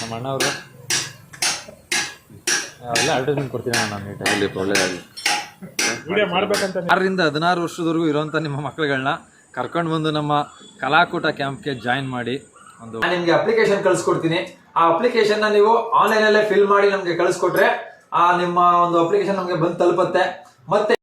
ನಮ್ಮ ಅಣ್ಣವರು. ಅವೆಲ್ಲ ಅಡ್ವರ್ಟೈಸ್ಮೆಂಟ್ ಕೊಡ್ತೀನಿ ನಾನು ನೀಟಾಗಿ ವಿಡಿಯೋ ಮಾಡ್ಬೇಕಂತ ಆರರಿಂದ ಹದಿನಾರು ವರ್ಷದವರೆಗೂ ಇರುವಂಥ ನಿಮ್ಮ ಮಕ್ಕಳುಗಳನ್ನ ಕರ್ಕೊಂಡು ಬಂದು ನಮ್ಮ ಕಲಾಕೂಟ ಕ್ಯಾಂಪ್ಗೆ ಜಾಯಿನ್ ಮಾಡಿ ಒಂದು ನಾನು ನಿಮ್ಗೆ ಅಪ್ಲಿಕೇಶನ್ ಕಳಿಸ್ಕೊಡ್ತೀನಿ. ಆ ಅಪ್ಲಿಕೇಶನ್ ನೀವು ಆನ್ಲೈನ್ ಅಲ್ಲೇ ಫಿಲ್ ಮಾಡಿ ನಮ್ಗೆ ಕಳಿಸ್ಕೊಟ್ರೆ ಆ ನಿಮ್ಮ ಒಂದು ಅಪ್ಲಿಕೇಶನ್ ನಮ್ಗೆ ಬಂದು ತಲುಪತ್ತೆ. ಮತ್ತೆ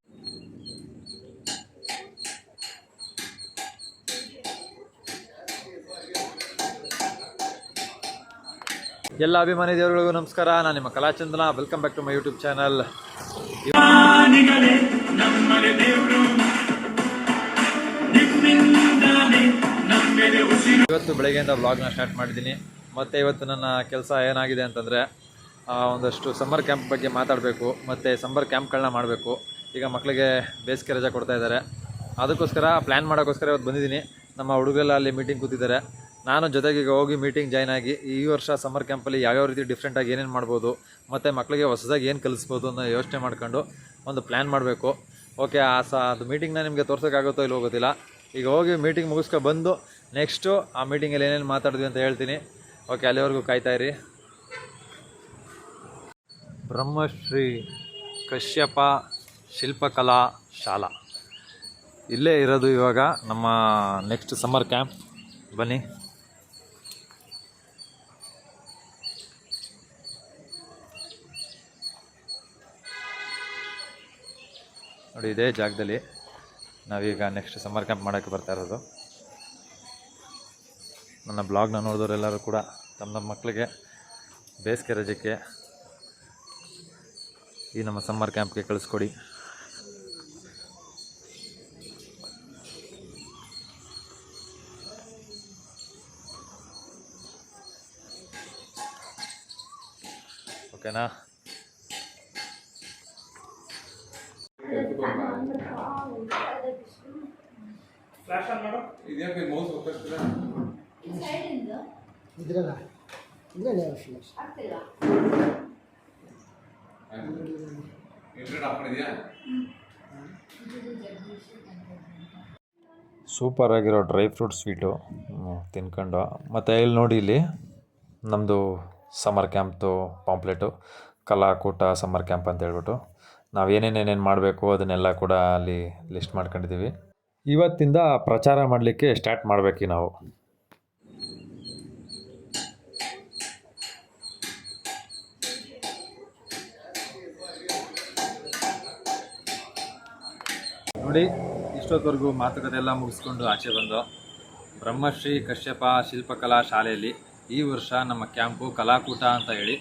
ಎಲ್ಲ ಅಭಿಮಾನಿ ದೇವರುಗಳಿಗೂ ನಮಸ್ಕಾರ. ನಾನು ನಿಮ್ಮ Kalachandana. Welcome back to my YouTube channel ಇವತ್ತು ಬೆಳಗ್ಗೆಯಿಂದ ವ್ಲಾಗ್ನ ಸ್ಟಾರ್ಟ್ ಮಾಡಿದ್ದೀನಿ. ಮತ್ತು ಇವತ್ತು ನನ್ನ ಕೆಲಸ ಏನಾಗಿದೆ ಅಂತಂದರೆ ಒಂದಷ್ಟು ಸಮ್ಮರ್ ಕ್ಯಾಂಪ್ ಬಗ್ಗೆ ಮಾತಾಡಬೇಕು ಮತ್ತು ಸಮ್ಮರ್ ಕ್ಯಾಂಪ್ಗಳನ್ನ ಮಾಡಬೇಕು. ಈಗ ಮಕ್ಕಳಿಗೆ ಬೇಸಿಗೆ ರಜೆ ಕೊಡ್ತಾ ಇದ್ದಾರೆ. ಅದಕ್ಕೋಸ್ಕರ ಪ್ಲ್ಯಾನ್ ಮಾಡೋಕ್ಕೋಸ್ಕರ ಇವತ್ತು ಬಂದಿದ್ದೀನಿ. ನಮ್ಮ ಹುಡುಗರೆಲ್ಲ ಅಲ್ಲಿ ಮೀಟಿಂಗ್ ಕೂತಿದ್ದಾರೆ. ನಾನು ಜೊತೆಗೆ ಹೋಗಿ ಮೀಟಿಂಗ್ ಜಾಯ್ನ್ ಆಗಿ ಈ ವರ್ಷ ಸಮ್ಮರ್ ಕ್ಯಾಂಪಲ್ಲಿ ಯಾವ್ಯಾವ ರೀತಿ ಡಿಫ್ರೆಂಟಾಗಿ ಏನೇನು ಮಾಡ್ಬೋದು, ಮತ್ತು ಮಕ್ಕಳಿಗೆ ಹೊಸದಾಗಿ ಏನು ಕಲಿಸ್ಬೋದು ಅನ್ನೋ ಯೋಚನೆ ಮಾಡ್ಕೊಂಡು ಒಂದು ಪ್ಲ್ಯಾನ್ ಮಾಡಬೇಕು. ಓಕೆ ಆ ಸ ಅದು ಮೀಟಿಂಗ್ನ ನಿಮಗೆ ತೋರ್ಸೋಕ್ಕಾಗುತ್ತೋ ಇಲ್ಲಿ ಹೋಗೋದಿಲ್ಲ ಈಗ ಹೋಗಿ ಮೀಟಿಂಗ್ ಮುಗಿಸ್ಕೊ ಬಂದು ನೆಕ್ಸ್ಟು ಆ ಮೀಟಿಂಗಲ್ಲಿ ಏನೇನು ಮಾತಾಡಿದ್ವಿ ಅಂತ ಹೇಳ್ತೀನಿ. ಓಕೆ ಅಲ್ಲಿವರೆಗೂ ಕಾಯ್ತಾ ಇರಿ. ಬ್ರಹ್ಮಶ್ರೀ ಕಶ್ಯಪ ಶಿಲ್ಪಕಲಾ ಶಾಲಾ. ಇಲ್ಲೇ ಇರೋದು ಇವಾಗ ನಮ್ಮ ನೆಕ್ಸ್ಟ್ ಸಮ್ಮರ್ ಕ್ಯಾಂಪ್ ಬನ್ನಿ. ನೋಡಿ, ಇದೇ ಜಾಗದಲ್ಲಿ ನಾವೀಗ ನೆಕ್ಸ್ಟ್ ಸಮ್ಮರ್ ಕ್ಯಾಂಪ್ ಮಾಡೋಕ್ಕೆ ಬರ್ತಾ ಇರೋದು. ನನ್ನ ಬ್ಲಾಗ್ನ ನೋಡಿದವರೆಲ್ಲರೂ ಕೂಡ ತಮ್ಮ ನಮ್ಮ ಮಕ್ಕಳಿಗೆ ಬೇಸಿಗೆ ರಜಕ್ಕೆ ಈ ನಮ್ಮ ಸಮ್ಮರ್ ಕ್ಯಾಂಪ್ಗೆ ಕಳಿಸ್ಕೊಡಿ. ಓಕೆನಾ ಫ್ಲಾಶ್ ಆನ್ ಮಾಡು ಇದ್ಯಾಕೆ ಮೌಸ್ ಹೋಗ್ತಿಲ್ಲ ಇದ್ರಲ್ಲ. ಇದ್ರಲ್ಲ ಸೂಪರ್ ಆಗಿರೋ ಡ್ರೈ ಫ್ರೂಟ್ ಸ್ವೀಟು ತಿನ್ಕೊಂಡು. ಮತ್ತು ಇಲ್ಲಿ ನೋಡಿ ಇಲ್ಲಿ ನಮ್ಮದು ಸಮ್ಮರ್ ಕ್ಯಾಂಪ್ದು ಪಾಂಪ್ಲೆಟು ಕಲಾಕೂಟ ಸಮ್ಮರ್ ಕ್ಯಾಂಪ್ ಅಂತ ಹೇಳ್ಬಿಟ್ಟು. ನಾವು ಏನೇನೇನೇನು ಮಾಡಬೇಕು ಅದನ್ನೆಲ್ಲ ಕೂಡ ಅಲ್ಲಿ ಲಿಸ್ಟ್ ಮಾಡ್ಕೊಂಡಿದ್ದೀವಿ ಇವತ್ತಿಂದ ಪ್ರಚಾರ ಮಾಡಲಿಕ್ಕೆ ಸ್ಟಾರ್ಟ್ ಮಾಡಬೇಕು ನಾವು. ನೋಡಿ, ಇಷ್ಟೊತ್ತವರೆಗೂ ಮಾತುಕತೆ ಎಲ್ಲ ಮುಗಿಸ್ಕೊಂಡು ಆಚೆ ಬಂದು ಬ್ರಹ್ಮಶ್ರೀ ಕಶ್ಯಪ ಶಿಲ್ಪಕಲಾ ಶಾಲೆಯಲ್ಲಿ ಈ ವರ್ಷ ನಮ್ಮ ಕ್ಯಾಂಪು ಕಲಾಕೂಟ ಅಂತ ಹೇಳಿ.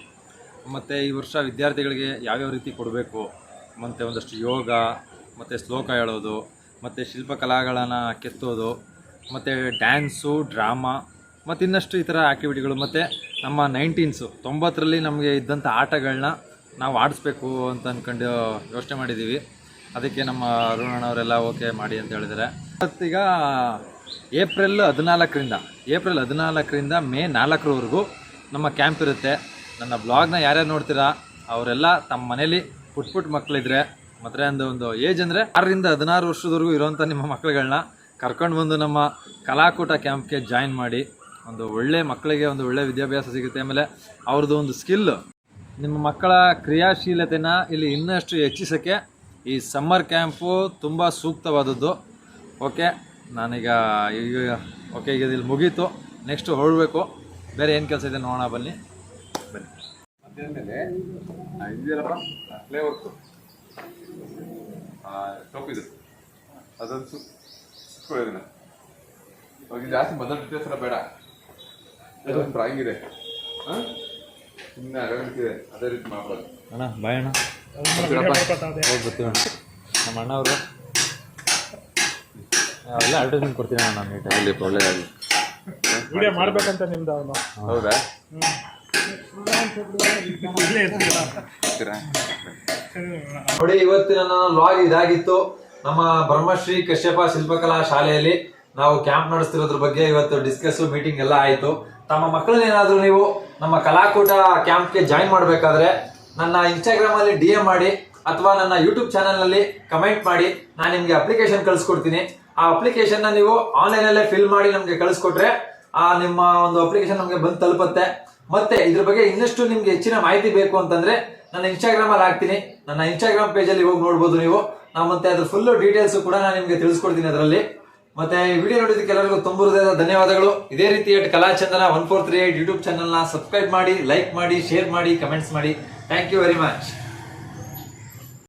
ಮತ್ತು ಈ ವರ್ಷ ವಿದ್ಯಾರ್ಥಿಗಳಿಗೆ ಯಾವ್ಯಾವ ರೀತಿ ಕೊಡಬೇಕು, ಮತ್ತು ಒಂದಷ್ಟು ಯೋಗ, ಮತ್ತು ಶ್ಲೋಕ ಹೇಳೋದು ಮತ್ತು ಶಿಲ್ಪಕಲಾಗಳನ್ನು ಕೆತ್ತೋದು, ಮತ್ತು ಡ್ಯಾನ್ಸು, ಡ್ರಾಮಾ, ಮತ್ತು ಇನ್ನಷ್ಟು ಈ ಥರ ಆ್ಯಕ್ಟಿವಿಟಿಗಳು ಮತ್ತು ನಮ್ಮ ನೈನ್ಟೀನ್ಸು, ತೊಂಬತ್ತರಲ್ಲಿ ನಮಗೆ ಇದ್ದಂಥ ಆಟಗಳನ್ನ ನಾವು ಆಡಿಸ್ಬೇಕು ಅಂತ ಅಂದ್ಕೊಂಡು ಯೋಚನೆ ಮಾಡಿದ್ದೀವಿ ಅದಕ್ಕೆ ನಮ್ಮ ಅರುಣಣ್ಣವರೆಲ್ಲ ಓಕೆ ಮಾಡಿ ಅಂತ ಹೇಳಿದ್ದಾರೆ. ಮತ್ತೀಗ ಏಪ್ರಿಲ್ ಹದಿನಾಲ್ಕರಿಂದ ಏಪ್ರಿಲ್ ಹದಿನಾಲ್ಕರಿಂದ ಮೇ ನಾಲ್ಕರವರೆಗೂ ನಮ್ಮ ಕ್ಯಾಂಪ್ ಇರುತ್ತೆ. ನನ್ನ ಬ್ಲಾಗ್ನ ಯಾರ್ಯಾರು ನೋಡ್ತೀರಾ, ಅವರೆಲ್ಲ ತಮ್ಮ ಮನೇಲಿ ಪುಟ್ ಪುಟ್ ಮಕ್ಕಳಿದ್ರೆ ಮತ್ತು ಒಂದು ಒಂದು ಏಜ್ ಅಂದರೆ ಆರರಿಂದ ಹದಿನಾರು ವರ್ಷದವರೆಗೂ ಇರುವಂಥ ನಿಮ್ಮ ಮಕ್ಕಳುಗಳನ್ನ ಕರ್ಕೊಂಡು ಬಂದು ನಮ್ಮ ಕಲಾಕೂಟ ಕ್ಯಾಂಪ್ಗೆ ಜಾಯಿನ್ ಮಾಡಿ ಒಂದು ಒಳ್ಳೆ ಮಕ್ಕಳಿಗೆ ಒಂದು ಒಳ್ಳೆ ವಿದ್ಯಾಭ್ಯಾಸ ಸಿಗುತ್ತೆ. ಆಮೇಲೆ ಅವ್ರದ್ದು ಒಂದು ಸ್ಕಿಲ್ ನಿಮ್ಮ ಮಕ್ಕಳ ಕ್ರಿಯಾಶೀಲತೆನ ಇಲ್ಲಿ ಇನ್ನಷ್ಟು ಹೆಚ್ಚಿಸೋಕ್ಕೆ ಈ ಸಮ್ಮರ್ ಕ್ಯಾಂಪು ತುಂಬ ಸೂಕ್ತವಾದದ್ದು. ಓಕೆ ನಾನೀಗ ಈಗ ಓಕೆ ಈಗ ಇಲ್ಲಿ ಮುಗೀತು. ನೆಕ್ಸ್ಟು ಹೊರಡಬೇಕು. ಬೇರೆ ಏನು ಕೆಲಸ ಇದೆ ನೋಡೋಣ, ಬನ್ನಿ. ಬನ್ನಿ ಮಧ್ಯಾಹ್ನದಲ್ಲಿ ಇದೆಯಲ್ಲಪ್ಪ ಪ್ಲೇ ವರ್ಕು ಟೋಪ್ ಇದು. ಅದೊಂದು ಸುತ್ ಸುತ್ಕೊಳ್ಳೋದಿನ ಅವ್ರಿಗೆ ಜಾಸ್ತಿ ಮೊದಲ ಡೀಟೇಲ್ಸ್ ಎಲ್ಲ ಬೇಡ. ಅದೊಂದು ಡ್ರಾಯಿಂಗ್ ಇದೆ. ಹಾಂ? ಸುಮ್ಮನೆ ಅಗಲಿಕ್ಕಿದೆ ಅದೇ ರೀತಿ ಮಾಡ್ಬೋದು. ಅಣ್ಣ ಬಾಯ್ ಅಣ್ಣ. ಮಾಡ್ಕೊತಾವ್ದೆ. ಹೋಗಿ ಬರ್ತೀವಿ ಅಣ್ಣ. ನಮ್ಮ ಅಣ್ಣ ಅವರು. ಅವೆಲ್ಲ ಅಡ್ವರ್ಟೈಸ್ಮೆಂಟ್ ಕೊಡ್ತೀನಿ ಅಣ್ಣ ನಾನು ನೀಟಾಗಿ. ಅಲ್ಲಿ ಒಳ್ಳೇದಾಗಲಿ ವಿಡಿಯೋ ಮಾಡ್ಬೇಕಂತ ನಿಮ್ದು ಅವನು. ಹೌದಾ? ನೋಡಿ ಇವತ್ತಿನ ನನ್ನ ಲಾಗ್ ಇದಾಗಿತ್ತು. ನಮ್ಮ ಬ್ರಹ್ಮಶ್ರೀ ಕಶ್ಯಪ ಶಿಲ್ಪಕಲಾ ಶಾಲೆಯಲ್ಲಿ ನಾವು ಕ್ಯಾಂಪ್ ನಡೆಸ್ತಿರೋದ್ರ ಬಗ್ಗೆ ಇವತ್ತು ಡಿಸ್ಕಸ್ ಮೀಟಿಂಗ್ ಎಲ್ಲ ಆಯಿತು. ತಮ್ಮ ಮಕ್ಕಳನ್ನೇನಾದರೂ ನೀವು ನಮ್ಮ ಕಲಾಕೂಟ ಕ್ಯಾಂಪ್ಗೆ ಜಾಯಿನ್ ಮಾಡಬೇಕಾದ್ರೆ ನನ್ನ ಇನ್ಸ್ಟಾಗ್ರಾಮಲ್ಲಿ ಡಿ ಎಂ ಮಾಡಿ ಅಥವಾ ನನ್ನ ಯೂಟ್ಯೂಬ್ ಚಾನೆಲ್ನಲ್ಲಿ ಕಮೆಂಟ್ ಮಾಡಿ. ನಾನು ನಿಮಗೆ ಅಪ್ಲಿಕೇಶನ್ ಕಳಿಸ್ಕೊಡ್ತೀನಿ. ಆ ಅಪ್ಲಿಕೇಶನ್ನ ನೀವು ಆನ್ಲೈನ್ ಅಲ್ಲೇ ಫಿಲ್ ಮಾಡಿ ನಮಗೆ ಕಳಿಸ್ಕೊಟ್ರೆ ಆ ನಿಮ್ಮ ಒಂದು ಅಪ್ಲಿಕೇಶನ್ ನಮಗೆ ಬಂದು ತಲುಪತ್ತೆ. ಮತ್ತೆ ಇದ್ರ ಬಗ್ಗೆ ಇನ್ನಷ್ಟು ನಿಮ್ಗೆ ಹೆಚ್ಚಿನ ಮಾಹಿತಿ ಬೇಕು ಅಂತಂದ್ರೆ ನನ್ನ ಇನ್ಸ್ಟಾಗ್ರಾಮ್ ಅಲ್ಲಿ ಹಾಕ್ತೀನಿ. ನನ್ನ ಇನ್ಸ್ಟಾಗ್ರಾಮ್ ಪೇಜ್ ಅಲ್ಲಿ ಹೋಗಿ ನೋಡ್ಬೋದು ನೀವು. ನಾವು ಮತ್ತೆ ಅದ್ರ ಫುಲ್ ಡೀಟೇಲ್ಸ್ ಕೂಡ ನಾನು ನಿಮ್ಗೆ ತಿಳಿಸ್ಕೊಡ್ತೀನಿ ಅದರಲ್ಲಿ. ಮತ್ತೆ ಈ ವಿಡಿಯೋ ನೋಡಿದಕ್ಕೆ ಎಲ್ಲರಿಗೂ ತುಂಬ ಹೃದಯದ ಧನ್ಯವಾದಗಳು. ಇದೇ ರೀತಿ Kalachandana one four three eight YouTube ಚಾನಲ್ನ ನ ಸಬ್ಸ್ಕ್ರೈಬ್ ಮಾಡಿ ಲೈಕ್ ಮಾಡಿ ಶೇರ್ ಮಾಡಿ ಕಮೆಂಟ್ಸ್ ಮಾಡಿ. Thank you very much